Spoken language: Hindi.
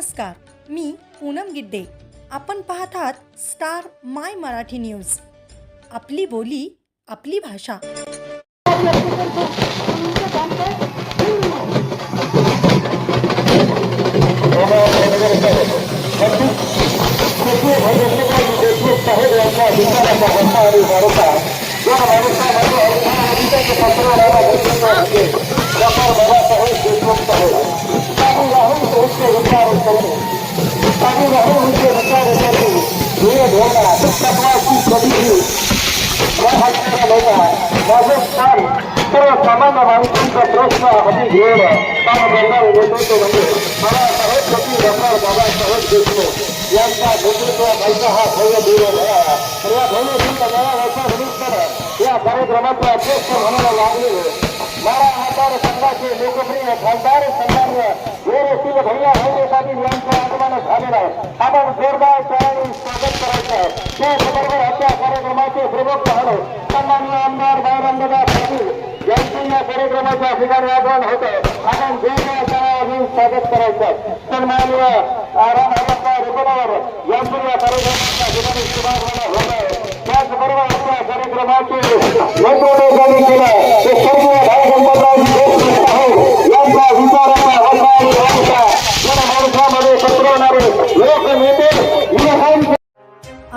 नमस्कार मी पूनम गिड्डे. आपण पाहत स्टार माय मराठी न्यूज़. आपली बोली आपली भाषा. सर्वसामान्य माणसांचा प्रश्न अभी हाती घेऊन काम करणारे नेतृत्व म्हणजे मला साहेब डॉक्टर बाबासाहेब देशमुख यांचा नेतृत्वाखालचा हा भव्य आहे तर या भव्य दिवस मेळाव्याच्या निमित्तानं या कार्यक्रमाचे अध्यक्ष म्हणायला लागलेले मारा आधार संघाचे लोकप्रिय खासदार सन्मान्य वीरशील भैया আমি নিয়ন্ত্রণ আগমন হবে না জোরদার চরণী স্বাগত করেছে সে সদর্ভের হত্যা পরিক্রমাকে প্রবক্ত হল সম্মানীয় আমদার বায়ুবন্দা সচিব জয়সিংহ পরিক্রমাকে অধিকারী আগমন হতে এবং জোরদার চরণী স্বাগত করেছে সম্মানীয় রূপনগর জয়সিংহ পরিক্রমাকে অধিকারী শুভারম্ভ হবে সে সদর্ভ হত্যা পরিক্রমাকে নতুন